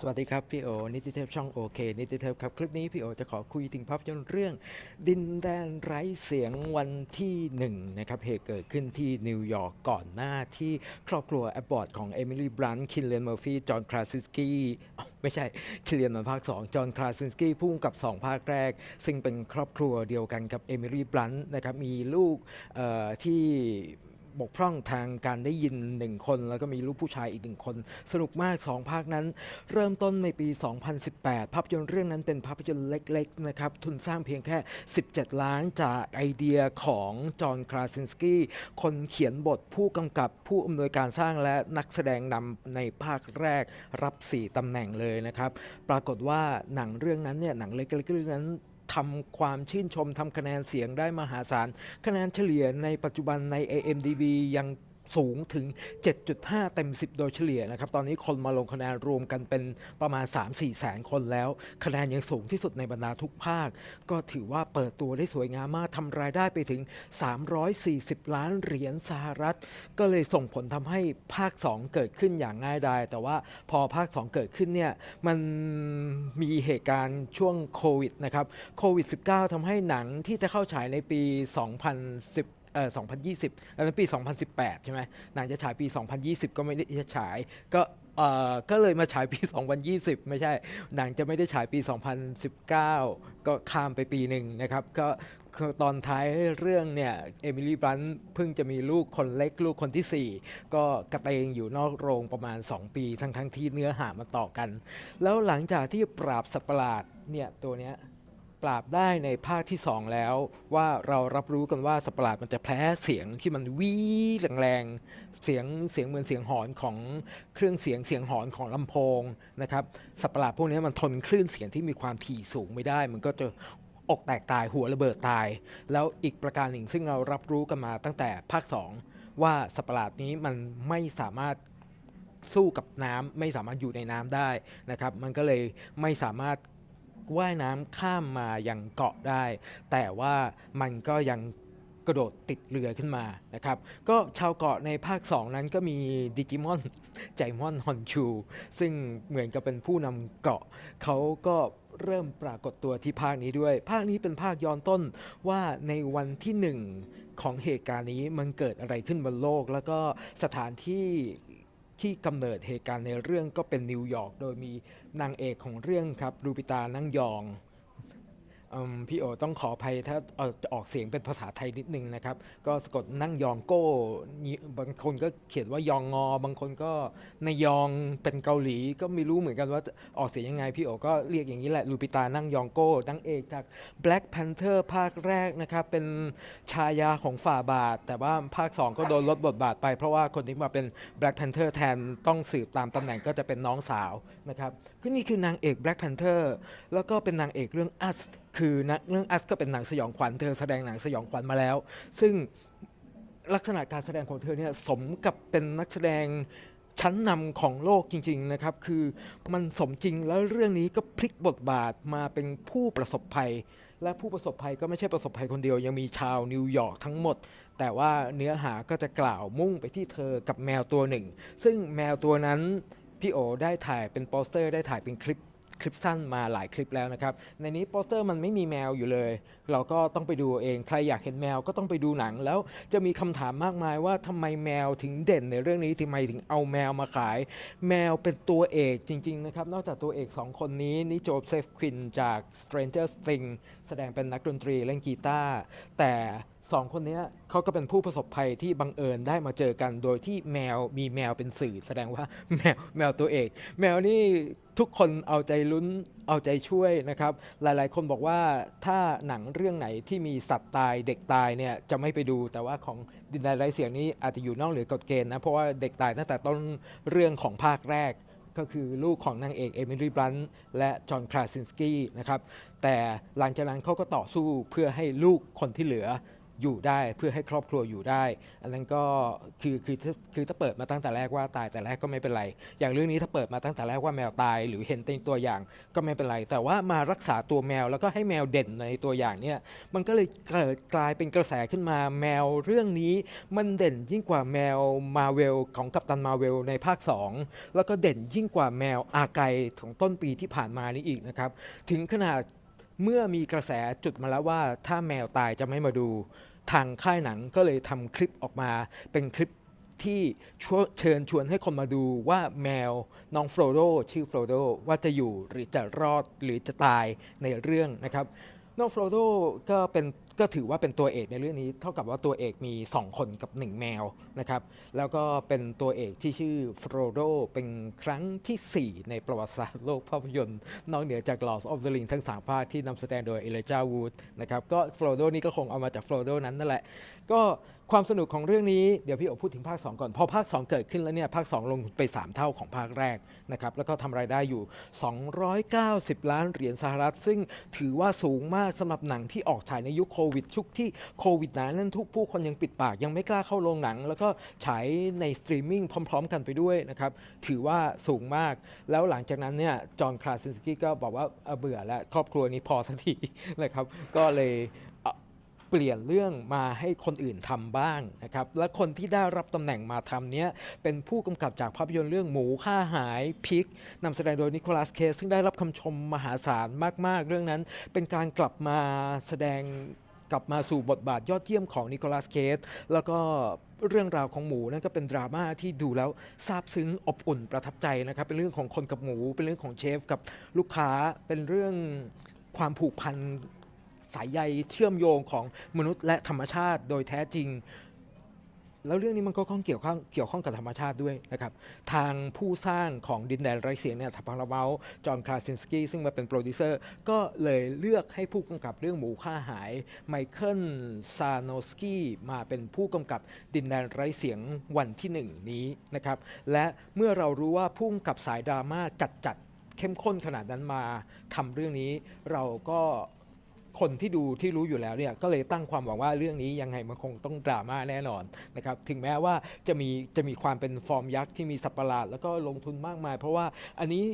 สวัสดีครับ พี่โอ นิติเทพช่องโอเค นิติเทพครับ คลิปนี้พี่โอจะขอคุยถึงภาพยนตร์เรื่อง ดินแดนไร้เสียงวันที่หนึ่งนะครับเหตุเกิดขึ้นที่นิวยอร์กก่อนหน้าที่ครอบครัวแอบบอร์ดของเอมิลี่บรันคินเลนเมอร์ฟี่จอห์นคลาซิสกี้ไม่ใช่คินเลนมาภาค 2 จอห์นคลาซิสกี้พุ่งกับ 2 ภาคแรก ซึ่งเป็นครอบครัวเดียวกันกับเอมิลี่บรันนะครับมีลูกที่ บกพร่องทางการได้ยินหนึ่งคน แล้วก็มีลูกผู้ชายอีกหนึ่งคน สนุกมาก2ภาคนั้น เริ่มต้นในปี 2018 ภาพยนตร์เรื่องนั้นเป็นภาพยนตร์เล็กๆนะครับทุนสร้างเพียงแค่ 17 ล้านจากไอเดียของจอห์นคลาซินสกี้คนเขียนบทผู้กำกับผู้อำนวยการสร้างและนักแสดงนำในภาคแรกรับ 4ตำแหน่งเลยนะครับ ปรากฏว่าหนังเรื่องนั้นเนี่ยหนังเล็กๆเรื่องนั้น ทำความชื่นชมทำคะแนนเสียงได้มหาศาล คะแนนเฉลี่ยในปัจจุบันใน AMDB ยัง สูงถึง 7.5 เต็ม 10 โดยเฉลี่ยนะครับ ตอนนี้คนมาลงคะแนนรวมกันเป็นประมาณ 3-4 แสนคนแล้ว คะแนนยังสูงที่สุดในบรรดาทุกภาค ก็ถือว่าเปิดตัวได้สวยงามมากทำรายได้ไปถึง 340 ล้านเหรียญสหรัฐ ก็เลยส่งผลทำให้ภาค 2 เกิดขึ้นอย่างง่ายดาย แต่ว่าพอภาค 2 เกิดขึ้นเนี่ย มันมีเหตุการณ์ช่วงโควิดนะครับ โควิด -19 ทำให้หนังที่จะเข้าฉายในปี 2010 เอ่อ2020อันนั้นปี 2018 ใช่ไหมหนังจะฉายปี 2020 ก็ไม่ได้จะฉายก็เอ่อก็เลยมาฉายปี 2020 ไม่ใช่ หนังจะไม่ได้ฉายปี 2019 ก็ข้ามไปปีหนึ่งนะครับ ก็ตอนท้ายเรื่องเนี่ย เอมิลี่บรันท์เพิ่งจะมีลูกคนเล็กลูกคนที่ 4 ก็กระเตงอยู่นอกโรงประมาณ 2 ปี ทั้งทั้งที่เนื้อหามาต่อกัน แล้วหลังจากที่ปราบสัตว์ประหลาดเนี่ยตัวเนี้ย ปราบได้ในภาคที่ 2 แล้ว ว่าเรารับรู้กันว่าสัตว์ประหลาดมันจะแพ้เสียงที่มันวีแรงๆเสียงเสียงเหมือนเสียงหอนของเครื่องเสียงเสียงหอนของลำโพงนะครับสัตว์ประหลาดพวกนี้มันทนคลื่นเสียงที่มีความถี่สูงไม่ได้ มันก็จะอกแตกตายหัวระเบิดตาย แล้วอีกประการหนึ่งซึ่งเรารับรู้กันมาตั้งแต่ภาค 2 ว่าสัตว์ประหลาดนี้มันไม่สามารถสู้กับน้ำไม่สามารถอยู่ในน้ำได้นะครับ มันก็เลยไม่สามารถ ว่ายน้ำข้ามมายังเกาะได้ แต่ว่ามันก็ยังกระโดดติดเรือขึ้นมานะครับ ก็ชาวเกาะในภาค 2 นั้นก็มีดิจิมอนใจมอนฮอนชู ซึ่งเหมือนกับเป็นผู้นำเกาะ เขาก็เริ่มปรากฏตัวที่ภาคนี้ด้วย ภาคนี้เป็นภาคย้อนต้นว่าในวันที่หนึ่งของเหตุการณ์นี้มันเกิดอะไรขึ้นบนโลก แล้วก็สถานที่ ที่กำเนิดเหตุการณ์ในเรื่องก็เป็นนิวยอร์กโดยมีนางเอกของเรื่องครับรูปิตานั่งยอง พี่โอต้องขออภัยถ้าจะออกเสียงเป็นภาษาไทยนิดนึงนะครับ ก็สะกดนั่งยองโก้ บางคนก็เขียนว่ายองงอ บางคนก็นายองเป็นเกาหลี ก็ไม่รู้เหมือนกันว่าออกเสียงยังไง พี่โอก็เรียกอย่างนี้แหละลูปิตานั่งยองโก้นางเอกจาก Black Panther ภาคแรกนะครับ เป็นชายาของฝ่าบาท แต่ว่าภาค 2 ก็โดนลดบทบาทไปเพราะว่าคนที่มาเป็น Black Panther แทนต้องสืบตามตำแหน่งก็จะเป็นน้องสาวนะครับก็นี่คือนางเอก Black Panther แล้วก็เป็นนางเอกเรื่อง Us คือนะเรื่อง Us ก็เป็นหนังสยองขวัญเธอแสดงหนังสยองขวัญมาแล้ว ซึ่งลักษณะการแสดงของเธอเนี่ยสมกับเป็นนักแสดงชั้นนำของโลกจริง ๆนะครับ คือมันสมจริงแล้วเรื่องนี้ก็พลิกบทบาทมาเป็นผู้ประสบภัย และผู้ประสบภัยก็ไม่ใช่ประสบภัยคนเดียว ยังมีชาวนิวยอร์กทั้งหมด แต่ว่าเนื้อหาก็จะกล่าวมุ่งไปที่เธอกับแมวตัวหนึ่ง ซึ่งแมวตัวนั้นพี่โอได้ถ่ายเป็นโปสเตอร์ได้ถ่ายเป็นคลิป คลิปสั้นมาหลายคลิปแล้วนะครับ ในนี้โปสเตอร์มันไม่มีแมวอยู่เลย เราก็ต้องไปดูเอง ใครอยากเห็นแมวก็ต้องไปดูหนัง แล้วจะมีคำถามมากมายว่าทำไมแมวถึงเด่นในเรื่องนี้ทำไมถึงเอาแมวมาขาย แมวเป็นตัวเอกจริง ๆ นะครับ นอกจากตัวเอก 2 คนนี้นี่โจเซฟควินจาก Stranger Things แสดงเป็นนักดนตรีเล่นกีตาร์แต่ สองคนนี้เขาก็เป็นผู้ประสบภัยที่บังเอิญได้มาเจอกัน โดยที่แมวมีแมวเป็นสื่อ แสดงว่าแมวแมวตัวเอกแมวนี่ทุกคนเอาใจลุ้นเอาใจช่วยนะครับ หลายๆ คนบอกว่าถ้าหนังเรื่องไหนที่มีสัตว์ตายเด็กตายเนี่ยจะไม่ไปดู แต่ว่าของดินแดนไร้เสียงนี้อาจจะอยู่นอกเหนือกฎเกณฑ์นะเพราะว่าเด็กตายตั้งแต่ต้นเรื่องของภาคแรกก็คือลูกของนางเอกเอมิลี่บรันและจอห์นคลาซินสกี้นะครับแต่หลังจากนั้นเขาก็ต่อสู้เพื่อให้ลูกคนที่เหลือ อยู่ได้เพื่อให้ครอบครัวอยู่ได้ อันนั้นก็คือคือคือถ้าเปิดมาตั้งแต่แรกว่าตายแต่แรกก็ไม่เป็นไร อย่างเรื่องนี้ถ้าเปิดมาตั้งแต่แรกว่าแมวตาย หรือเห็นเป็นตัวอย่างก็ไม่เป็นไร แต่ว่ามารักษาตัวแมวแล้วก็ให้แมวเด่นในตัวอย่างเนี่ยมันก็เลยเกิดกลายเป็นกระแสขึ้นมาแมวเรื่องนี้ มันเด่นยิ่งกว่าแมวมาเวลของกัปตันมาเวลในภาค 2 แล้วก็เด่นยิ่งกว่าแมวอาไกของต้นปีที่ผ่านมานี้อีกนะครับถึงขนาด เมื่อมีกระแสจุดมาแล้วว่า ถ้าแมวตายจะไม่มาดู ทางค่ายหนังก็เลยทำคลิปออกมาเป็นคลิปที่เชิญชวนให้คนมาดูว่าแมวน้องโฟรโดชื่อโฟรโดว่าจะอยู่หรือจะรอดหรือจะตายในเรื่องนะครับ น้องโฟลโดก็เป็นก็ถือว่าเป็นตัวเอกในเรื่องนี้ เท่ากับว่าตัวเอกมี 2 คนกับ 1 แมวนะครับ แล้วก็เป็นตัวเอกที่ชื่อโฟรโดเป็นครั้งทีสี่ 4 ในประวัติศาสตร์โลกภาพยนตร์นอกเหนือจาก Lord of the Ring ทั้ง 3 ภาคที่นำแสดงโดยเอเลจาวูดนะครับ ก็โฟรโดนี่ก็คงเอามาจากโฟรโดนั้นนั่นแหละ ก็ ความสนุกของเรื่องนี้เดี๋ยวพี่โอพูดถึงภาค 2 ก่อน พอภาค 2 เกิดขึ้นแล้วเนี่ยภาค 2 ลงไป 3 เท่าของภาคแรกนะครับแล้วก็ทำรายได้อยู่ 290 ล้านเหรียญสหรัฐ ซึ่งถือว่าสูงมากสำหรับหนังที่ออกฉายในยุคโควิดชุกที่โควิดหนานั้นทุกผู้คนยังปิดปาก ยังไม่กล้าเข้าโรงหนัง แล้วก็ฉายในสตรีมมิ่งพร้อม ๆ กันไปด้วยนะครับถือว่าสูงมาก แล้วหลังจากนั้นเนี่ยจอห์นคลาซินสกี้ก็บอกว่าเบื่อแล้วครอบครัวนี้พอสักทีนะครับก็เลย เปลี่ยนเรื่องมาให้คนอื่นทำบ้างนะครับและคนที่ได้รับตำแหน่งมาทำเนี้ยเป็นผู้กำกับจากภาพยนตร์เรื่องหมูค่าหายพิกนำแสดงโดยนิโคลัสเคสซึ่งได้รับคำชมมหาศาลมาก ๆ เรื่องนั้น เป็นการกลับมาแสดงกลับมาสู่บทบาทยอดเยี่ยมของนิโคลัสเคสแล้วก็เรื่องราวของหมูนั่นก็เป็นดราม่าที่ดูแล้วซาบซึ้งอบอุ่นประทับใจนะครับ เป็นเรื่องของคนกับหมู เป็นเรื่องของเชฟกับลูกค้าเป็นเรื่องความผูกพัน สายใยเชื่อมโยงของมนุษย์และธรรมชาติโดยแท้จริง แล้วเรื่องนี้มันก็ข้องเกี่ยวข้องเกี่ยวข้องกับธรรมชาติด้วยนะครับ ทางผู้สร้างของดินแดนไร้เสียงเนี่ยทัพพาราเมาจอห์นคลาซินสกี้ซึ่งมาเป็นโปรดิวเซอร์ ก็เลยเลือกให้ผู้กำกับเรื่องหมูค่าหายไมเคิลซาโนสกี้มาเป็นผู้กำกับดินแดนไร้เสียงวันที่หนึ่งนี้นะครับและเมื่อเรารู้ว่าผู้กำกับสายดราม่าจัดๆเข้มข้นขนาดนั้นมาทำเรื่องนี้เราก็ คนที่ดูที่รู้อยู่แล้วเนี่ยก็เลยตั้งความหวังว่าเรื่องนี้ยังไงมันคงต้องดราม่าแน่นอนนะครับถึงแม้ว่าจะมีจะมีความเป็นฟอร์มยักษ์ที่มีสัตว์ประหลาดแล้วก็ลงทุนมากมาย เพราะว่าอันนี้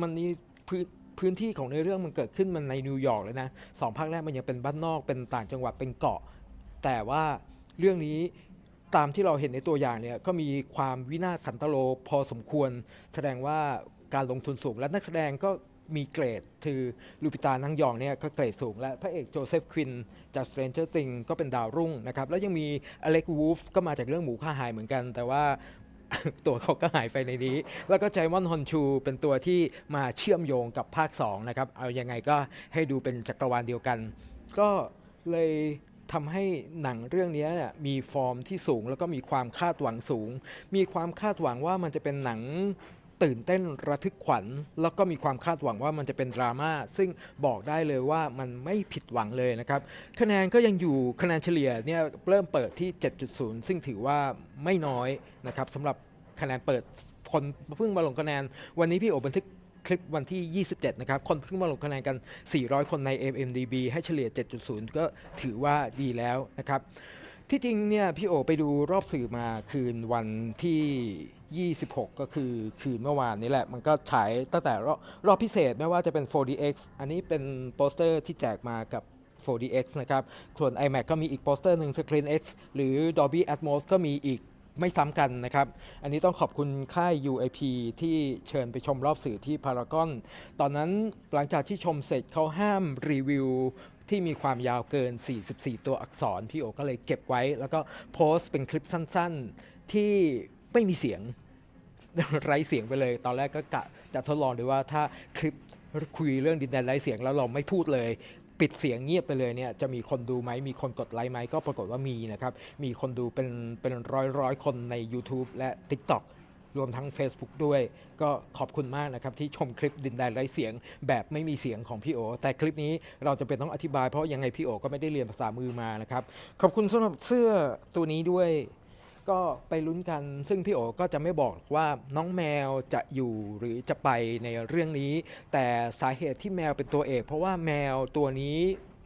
มันนี้พื้นพื้นที่ของในเรื่องมันเกิดขึ้นมันในนิวยอร์กเลยนะสองภาคแรกมันยังเป็นบ้านนอกเป็นต่างจังหวัดเป็นเกาะ แต่ว่าเรื่องนี้ตามที่เราเห็นในตัวอย่างเนี่ยก็มีความวินาศสันตโลพอสมควร แสดงว่าการลงทุนสูงและนักแสดงก็ มีเกรดคือลูปิตานังยองเนี่ยก็เกรดสูง และพระเอกโจเซฟควินจาก Stranger Things ก็เป็นดาวรุ่งนะครับ แล้วยังมีอเล็กวูฟก็มาจากเรื่องหมูค่าหายเหมือนกัน แต่ว่าตัวเขาก็หายไปในนี้ แล้วก็ไจมอนฮอนชูเป็นตัวที่มาเชื่อมโยงกับภาค 2 นะครับ เอายังไงก็ให้ดูเป็นจักรวาลเดียวกัน ก็เลยทำให้หนังเรื่องนี้เนี่ยมีฟอร์มที่สูงแล้วก็มีความคาดหวังสูง มีความคาดหวังว่ามันจะเป็นหนัง ตื่นเต้นระทึกขวัญ แล้วก็มีความคาดหวังว่ามันจะเป็นดราม่าซึ่งบอกได้เลยว่ามันไม่ผิดหวังเลยนะครับ คะแนนก็ยังอยู่คะแนนเฉลี่ยเนี่ยเริ่มเปิดที่ 7.0 ซึ่งถือว่าไม่น้อยนะครับสำหรับคะแนนเปิดคนเพิ่งมาลงคะแนน วันนี้พี่โอบันทึกคลิปวันที่ 27 นะครับ คนเพิ่งมาลงคะแนนกัน 400 คนใน MMDB ให้เฉลี่ย 7.0 ก็ถือว่าดีแล้วนะครับ ที่จริงเนี่ยพี่โอไปดูรอบสื่อมาคืนวันที่ 26 ก็คือคืนเมื่อวานนี้แหละ มันก็ฉายตั้งแต่รอบรอบพิเศษไม่ว่าจะเป็น 4DX อันนี้เป็นโปสเตอร์ที่แจกมากับ 4DX นะครับ ส่วน iMac ก็มีอีกโปสเตอร์หนึ่ง Screen X หรือ Dolby Atmos ก็มีอีกไม่ซ้ำกันนะครับ อันนี้ต้องขอบคุณค่าย UIP ที่เชิญไปชมรอบสื่อที่พารากอน ตอนนั้นหลังจากที่ชมเสร็จเขาห้ามรีวิวที่มีความยาวเกิน 44 ตัวอักษร พี่โอก็เลยเก็บไว้ แล้วก็โพสต์เป็นคลิปสั้น ๆ ที่ ไม่มีเสียงไร้เสียงไปเลย ตอนแรกก็กะจะทดลองดูว่าถ้าคลิปคุยเรื่องดินแดนไร้เสียงแล้วเราไม่พูดเลย ปิดเสียงเงียบไปเลยเนี่ยจะมีคนดูไหมมีคนกดไลค์ไหมก็ปรากฏว่ามีนะครับ มีคนดูเป็นเป็นร้อยร้อยคนใน YouTube และ TikTok รวมทั้ง Facebook ด้วย ก็ขอบคุณมากนะครับ ที่ชมคลิปดินแดนไร้เสียง แบบไม่มีเสียงของพี่โอ แต่คลิปนี้เราจะเป็นต้องอธิบายเพราะยังไงพี่โอก็ไม่ได้เรียนภาษามือมานะครับ ขอบคุณสำหรับเสื้อตัวนี้ด้วย ก็ไปลุ้นกัน ซึ่งพี่โอก็จะไม่บอกว่าน้องแมวจะอยู่หรือจะไปในเรื่องนี้ แต่สาเหตุที่แมวเป็นตัวเอก เพราะว่าแมวตัวนี้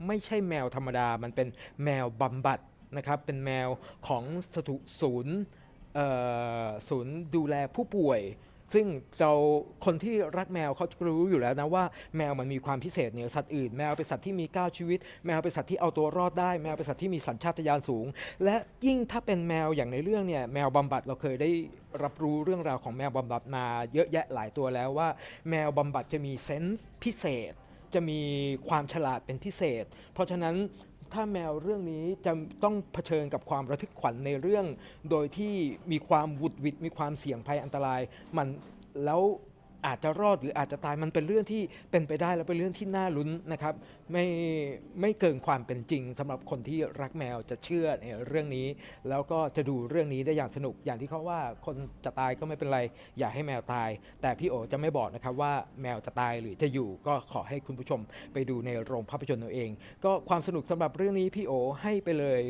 ไม่ใช่แมวธรรมดา มันเป็นแมวบำบัดนะครับ เป็นแมวของสถุศูนย์ศูนย์ดูแลผู้ป่วย ซึ่งเราคนที่รักแมวเขาจะรู้อยู่แล้วนะว่าแมวมันมีความพิเศษเหนือสัตว์อื่น แมวเป็นสัตว์ที่มีเก้าชีวิต แมวเป็นสัตว์ที่เอาตัวรอดได้ แมวเป็นสัตว์ที่มีสัญชาตญาณสูง และยิ่งถ้าเป็นแมวอย่างในเรื่องเนี่ยแมวบำบัดเราเคยได้รับรู้เรื่องราวของแมวบำบัดมาเยอะแยะหลายตัวแล้วว่า แมวบำบัดจะมีเซนส์พิเศษ จะมีความฉลาดเป็นพิเศษ เพราะฉะนั้น ถ้าแมวเรื่องนี้จะต้องเผชิญกับความระทึกขวัญในเรื่อง โดยที่มีความหวุดหวิดมีความเสี่ยงภัยอันตราย มันแล้ว อาจจะรอดหรืออาจจะตายมันเป็นเรื่องที่เป็นไปได้และเป็นเรื่องที่น่าลุ้นนะครับ ไม่ไม่เกินความเป็นจริงสำหรับคนที่รักแมวจะเชื่อในเรื่องนี้ แล้วก็จะดูเรื่องนี้ได้อย่างสนุกอย่างที่เขาว่าคนจะตายก็ไม่เป็นไร อย่าให้แมวตาย แต่พี่โอจะไม่บอกนะครับว่าแมวจะตายหรือจะอยู่ก็ขอให้คุณผู้ชมไปดูในโรงภาพยนตร์เอาเอง ก็ความสนุกสำหรับเรื่องนี้พี่โอให้ไปเลย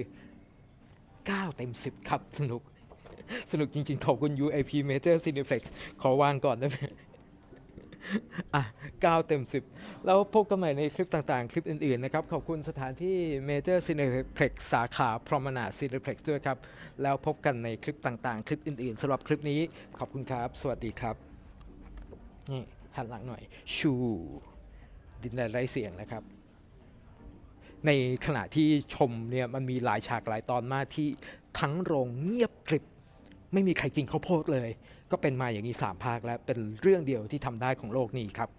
9 เต็ม 10 ครับสนุกสนุกจริงๆ ขอบคุณ UIP Major Cineplex ขอวางก่อนได้ไหม อะ9เต็ม 10 แล้วพบกันใหม่ในคลิปต่างๆ คลิปอื่นๆนะครับ ขอบคุณสถานที่ Major Cineplex สาขา Promenade Cineplex ด้วยครับ แล้วพบกันในคลิปต่างๆ คลิปอื่นๆสำหรับคลิปนี้ขอบคุณครับ สวัสดีครับ นี่หันหลังหน่อย ชูดินแดนไร้เสียงนะครับ ในขณะที่ชมเนี่ยมันมีหลายฉากหลายตอนมากที่ทั้งโรงเงียบกริบ ไม่มีใครกินข้าวโพดเลย ก็เป็นมาอย่างนี้3ภาคแล้วเป็นเรื่องเดียวที่ทำได้ของโลกนี้ครับ